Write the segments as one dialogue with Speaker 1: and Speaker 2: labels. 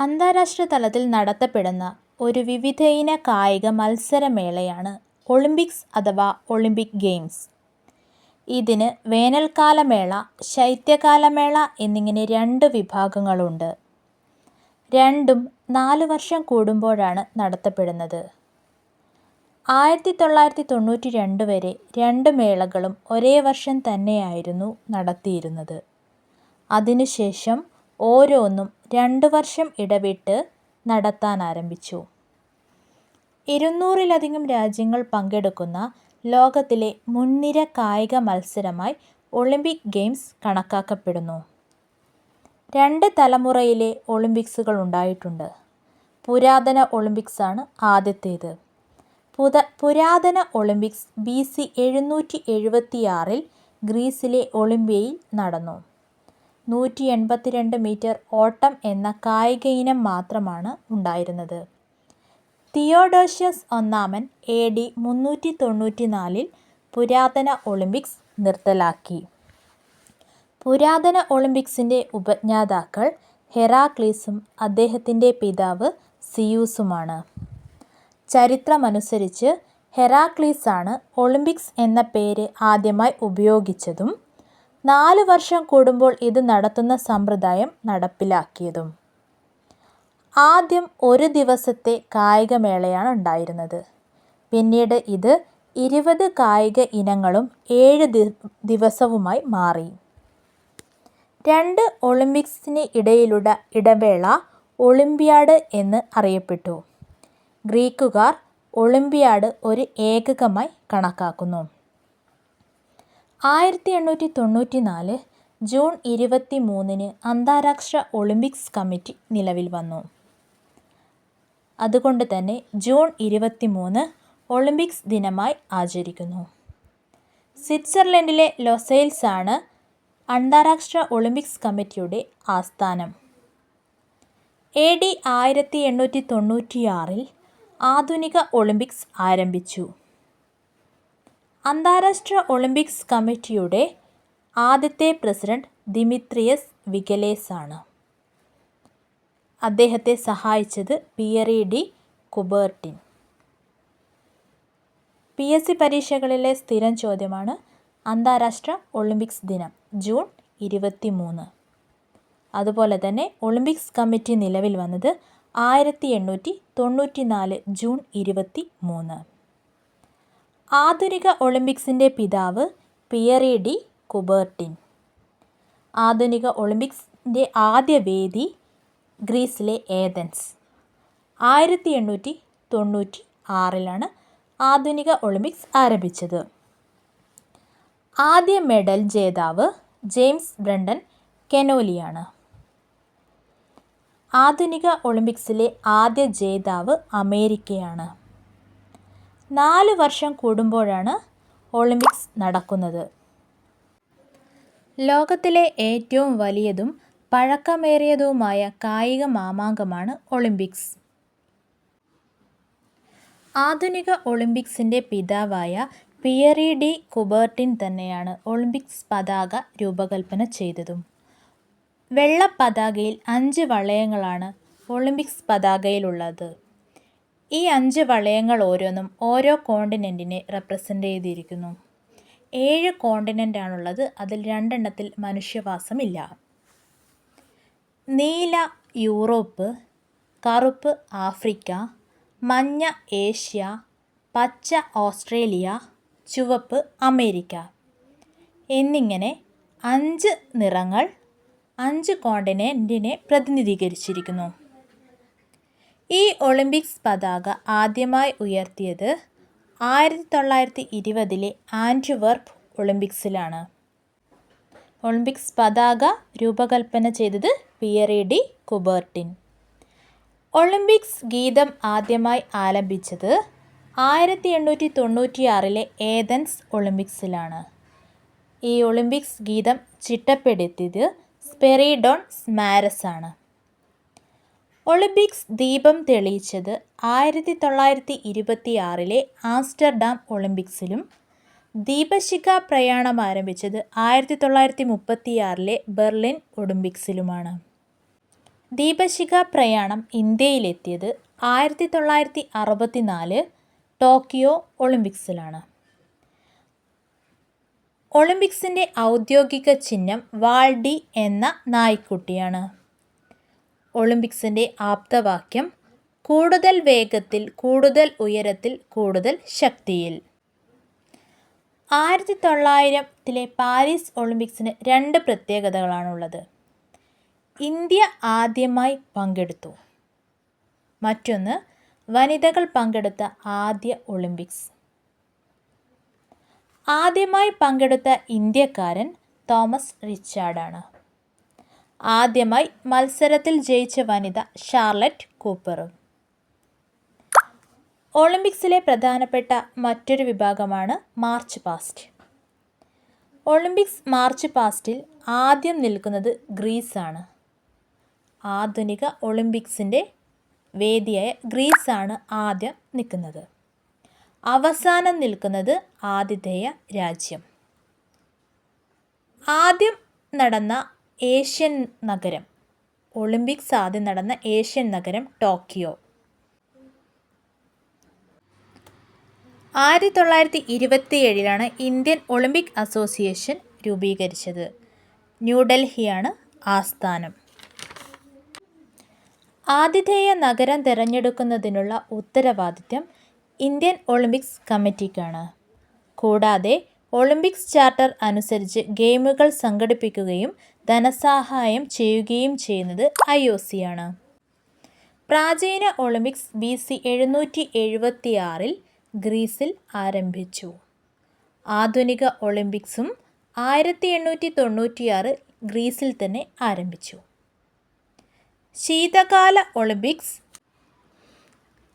Speaker 1: അന്താരാഷ്ട്ര തലത്തിൽ നടത്തപ്പെടുന്ന ഒരു വിവിധയിന കായിക മത്സരമേളയാണ് ഒളിമ്പിക്സ് അഥവാ ഒളിമ്പിക് ഗെയിംസ്. ഇതിന് വേനൽക്കാലമേള, ശൈത്യകാലമേള എന്നിങ്ങനെ രണ്ട് വിഭാഗങ്ങളുണ്ട്. രണ്ടും നാല് വർഷം കൂടുമ്പോഴാണ് നടത്തപ്പെടുന്നത്. ആയിരത്തി തൊള്ളായിരത്തി തൊണ്ണൂറ്റി രണ്ട് വരെ രണ്ട് മേളകളും ഒരേ വർഷം തന്നെയായിരുന്നു നടത്തിയിരുന്നത്. അതിനുശേഷം ഓരോന്നും രണ്ട് വർഷം ഇടവിട്ട് നടത്താൻ നടത്താനാരംഭിച്ചു. ഇരുന്നൂറിലധികം രാജ്യങ്ങൾ പങ്കെടുക്കുന്ന ലോകത്തിലെ മുൻനിര കായിക മത്സരമായി ഒളിമ്പിക് ഗെയിംസ് കണക്കാക്കപ്പെടുന്നു. രണ്ട് തലമുറയിലെ ഒളിമ്പിക്സുകൾ ഉണ്ടായിട്ടുണ്ട് പുരാതന ഒളിമ്പിക്സാണ് ആദ്യത്തേത്. പുത പുരാതന ഒളിമ്പിക്സ് ബി. സി. എഴുന്നൂറ്റി എഴുപത്തിയാറിൽ ഗ്രീസിലെ ഒളിമ്പിയയിൽ നടന്നു. നൂറ്റിയെൺപത്തിരണ്ട് മീറ്റർ ഓട്ടം എന്ന കായിക ഇനം മാത്രമാണ് ഉണ്ടായിരുന്നത്. തിയോഡോഷ്യസ് ഒന്നാമൻ എ. ഡി. മുന്നൂറ്റി തൊണ്ണൂറ്റി നാലിൽ പുരാതന ഒളിമ്പിക്സ് നിർത്തലാക്കി. പുരാതന ഒളിമ്പിക്സിന്റെ ഉപജ്ഞാതാക്കൾ ഹെറാക്ലീസും അദ്ദേഹത്തിന്റെ പിതാവ് സിയൂസുമാണ്. ചരിത്രമനുസരിച്ച് ഹെറാക്ലീസാണ് ഒളിമ്പിക്സ് എന്ന പേര് ആദ്യമായി ഉപയോഗിച്ചതും നാലു വർഷം കൂടുമ്പോൾ ഇത് നടത്തുന്ന സമ്പ്രദായം നടപ്പിലാക്കിയതും. ആദ്യം ഒരു ദിവസത്തെ കായികമേളയാണ് ഉണ്ടായിരുന്നത്. പിന്നീട് ഇത് ഇരുപത് കായിക ഇനങ്ങളും ഏഴ് ദിവസവുമായി മാറി. രണ്ട് ഒളിമ്പിക്സിന് ഇടയിലുള്ള ഇടവേള ഒളിമ്പിയാഡ് എന്ന് അറിയപ്പെട്ടു. ഗ്രീക്കുകാർ ഒളിമ്പിയാഡ് ഒരു ഏകകമായി കണക്കാക്കുന്നു. ആയിരത്തി എണ്ണൂറ്റി തൊണ്ണൂറ്റി നാല് ജൂൺ ഇരുപത്തി മൂന്നിന് അന്താരാഷ്ട്ര ഒളിമ്പിക്സ് കമ്മിറ്റി നിലവിൽ വന്നു. അതുകൊണ്ട് തന്നെ ജൂൺ ഇരുപത്തി മൂന്ന് ഒളിമ്പിക്സ് ദിനമായി ആചരിക്കുന്നു. സ്വിറ്റ്സർലൻഡിലെ ലൊസൈൽസാണ് അന്താരാഷ്ട്ര ഒളിമ്പിക്സ് കമ്മിറ്റിയുടെ ആസ്ഥാനം. എ. ഡി. ആയിരത്തി എണ്ണൂറ്റി തൊണ്ണൂറ്റിയാറിൽ ആധുനിക ഒളിമ്പിക്സ് ആരംഭിച്ചു. അന്താരാഷ്ട്ര ഒളിമ്പിക്സ് കമ്മിറ്റിയുടെ ആദ്യത്തെ പ്രസിഡന്റ് ദിമിത്രിയസ് വിഗലേസാണ്. അദ്ദേഹത്തെ സഹായിച്ചത് Pierre de Coubertin. P. S. C. പരീക്ഷകളിലെ സ്ഥിരം ചോദ്യമാണ് അന്താരാഷ്ട്ര ഒളിമ്പിക്സ് ദിനം ജൂൺ ഇരുപത്തി മൂന്ന് അതുപോലെ തന്നെ ഒളിമ്പിക്സ് കമ്മിറ്റി നിലവിൽ വന്നത് ആയിരത്തി എണ്ണൂറ്റി തൊണ്ണൂറ്റി നാല് ജൂൺ ഇരുപത്തിമൂന്ന്. ആധുനിക ഒളിമ്പിക്സിന്റെ പിതാവ് പിയറി ഡി കുബേർട്ടിൻ. ആധുനിക ഒളിമ്പിക്സിന്റെ ആദ്യ വേദി ഗ്രീസിലെ ഏതൻസ് ആയിരത്തി എണ്ണൂറ്റി തൊണ്ണൂറ്റി ആറിലാണ് ആധുനിക ഒളിമ്പിക്സ് ആരംഭിച്ചത്. ആദ്യ മെഡൽ ജേതാവ് ജെയിംസ് ബ്രണ്ടൻ കെനോലിയാണ്. ആധുനിക ഒളിമ്പിക്സിലെ ആദ്യ ജേതാവ് അമേരിക്കയാണ്. നാലു വർഷം കൂടുമ്പോഴാണ് ഒളിമ്പിക്സ് നടക്കുന്നത്. ലോകത്തിലെ ഏറ്റവും വലിയതും പഴക്കമേറിയതുമായ കായിക മാമാങ്കമാണ് ഒളിമ്പിക്സ്. ആധുനിക ഒളിമ്പിക്സിന്റെ പിതാവായ പിയറി ഡി കുബേർട്ടിൻ തന്നെയാണ് ഒളിമ്പിക്സ് പതാക രൂപകൽപ്പന ചെയ്തതും. വെള്ള പതാകയിൽ അഞ്ച് വളയങ്ങളാണ് ഒളിമ്പിക്സ് പതാകയിലുള്ളത്. ഈ അഞ്ച് വളയങ്ങൾ ഓരോന്നും ഓരോ കോണ്ടിനെന്റിനെ റെപ്രസെന്റ് ചെയ്തിരിക്കുന്നു. ഏഴ് കോണ്ടിനെന്റാണുള്ളത് അതിൽ രണ്ടെണ്ണത്തിൽ മനുഷ്യവാസമില്ല. നീല യൂറോപ്പ്, കറുപ്പ് ആഫ്രിക്ക, മഞ്ഞ ഏഷ്യ, പച്ച ഓസ്ട്രേലിയ, ചുവപ്പ് അമേരിക്ക എന്നിങ്ങനെ അഞ്ച് നിറങ്ങൾ അഞ്ച് കോണ്ടിനെന്റിനെ പ്രതിനിധീകരിച്ചിരിക്കുന്നു. ഈ ഒളിമ്പിക്സ് പതാക ആദ്യമായി ഉയർത്തിയത് ആയിരത്തി തൊള്ളായിരത്തി ഇരുപതിലെ ആന്റ്വെർപ് ഒളിമ്പിക്സിലാണ്. ഒളിമ്പിക്സ് പതാക രൂപകൽപ്പന ചെയ്തത് പിയറി ഡി കുബേർട്ടിൻ. ഒളിമ്പിക്സ് ഗീതം ആദ്യമായി ആലപിച്ചത് ആയിരത്തി എണ്ണൂറ്റി തൊണ്ണൂറ്റിയാറിലെ ഏതൻസ് ഒളിമ്പിക്സിലാണ്. ഈ ഒളിമ്പിക്സ് ഗീതം ചിട്ടപ്പെടുത്തിയത് സ്പെറിഡോൺ സ്മാരസാണ്. ഒളിമ്പിക്സ് ദീപം തെളിയിച്ചത് ആയിരത്തി തൊള്ളായിരത്തി ഇരുപത്തിയാറിലെ ആംസ്റ്റർഡാം ഒളിമ്പിക്സിലും. ദീപശിഖ പ്രയാണം ആരംഭിച്ചത് ആയിരത്തി തൊള്ളായിരത്തി മുപ്പത്തിയാറിലെ ബെർലിൻ ഒളിമ്പിക്സിലുമാണ്. ദീപശിഖ പ്രയാണം ഇന്ത്യയിലെത്തിയത് ആയിരത്തി തൊള്ളായിരത്തി അറുപത്തി നാല് ടോക്കിയോ ഒളിമ്പിക്സിലാണ്. ഒളിമ്പിക്സിന്റെ ഔദ്യോഗിക ചിഹ്നം വാൾഡി എന്ന നായ്ക്കുട്ടിയാണ്. ഒളിമ്പിക്സിന്റെ ആപ്തവാക്യം കൂടുതൽ വേഗത്തിൽ കൂടുതൽ ഉയരത്തിൽ കൂടുതൽ ശക്തിയിൽ. ആയിരത്തി തൊള്ളായിരത്തിലെ പാരീസ് ഒളിമ്പിക്സിന് രണ്ട് പ്രത്യേകതകളാണുള്ളത്. ഇന്ത്യ ആദ്യമായി പങ്കെടുത്തു. മറ്റൊന്ന് വനിതകൾ പങ്കെടുത്ത ആദ്യ ഒളിമ്പിക്സ്. ആദ്യമായി പങ്കെടുത്ത ഇന്ത്യക്കാരൻ തോമസ് റിച്ചാർഡാണ്. ആദ്യമായി മത്സരത്തിൽ ജയിച്ച വനിത ഷാർലറ്റ് കൂപ്പറും ഒളിമ്പിക്സിലെ പ്രധാനപ്പെട്ട മറ്റൊരു വിഭാഗമാണ് മാർച്ച് പാസ്റ്റ്. ഒളിമ്പിക്സ് മാർച്ച് പാസ്റ്റിൽ ആദ്യം നിൽക്കുന്നത് ഗ്രീസാണ്. ആധുനിക ഒളിമ്പിക്സിന്റെ വേദിയായ ഗ്രീസാണ് ആദ്യം നിൽക്കുന്നത്. അവസാനം നിൽക്കുന്നത് ആതിഥേയ രാജ്യം. ആദ്യം നടന്ന ഏഷ്യൻ നഗരം. ഒളിമ്പിക്സ് ആദ്യം നടന്ന ഏഷ്യൻ നഗരം ടോക്കിയോ. ആയിരത്തി തൊള്ളായിരത്തി ഇരുപത്തിയേഴിലാണ് ഇന്ത്യൻ ഒളിമ്പിക് അസോസിയേഷൻ രൂപീകരിച്ചത്. ന്യൂഡൽഹിയാണ് ആസ്ഥാനം. ആതിഥേയ നഗരം തിരഞ്ഞെടുക്കുന്നതിനുള്ള ഉത്തരവാദിത്തം ഇന്ത്യൻ ഒളിമ്പിക്സ് കമ്മിറ്റിക്കാണ്. കൂടാതെ ഒളിമ്പിക്സ് ചാർട്ടർ അനുസരിച്ച് ഗെയിമുകൾ സംഘടിപ്പിക്കുകയും ധനസഹായം ചെയ്യുകയും ചെയ്യുന്നത് ഐ ഒ സിയാണ് പ്രാചീന ഒളിമ്പിക്സ് ബി സി എഴുന്നൂറ്റി എഴുപത്തിയാറിൽ ഗ്രീസിൽ ആരംഭിച്ചു. ആധുനിക ഒളിമ്പിക്സും ആയിരത്തി എണ്ണൂറ്റി തൊണ്ണൂറ്റിയാറ് ഗ്രീസിൽ തന്നെ ആരംഭിച്ചു. ശീതകാല ഒളിമ്പിക്സ്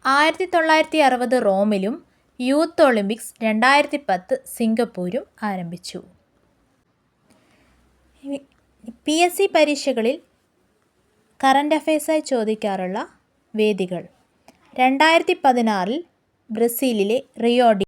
Speaker 1: ആയിരത്തി തൊള്ളായിരത്തി അറുപത് റോമിലും യൂത്ത് ഒളിമ്പിക്സ് രണ്ടായിരത്തി പത്ത് സിംഗപ്പൂരും ആരംഭിച്ചു. പി എസ് സി പരീക്ഷകളിൽ കറണ്ട് അഫയേഴ്സായി ചോദിക്കാറുള്ള വേദികൾ. രണ്ടായിരത്തി പതിനാറിൽ ബ്രസീലിലെ റിയോ ഡി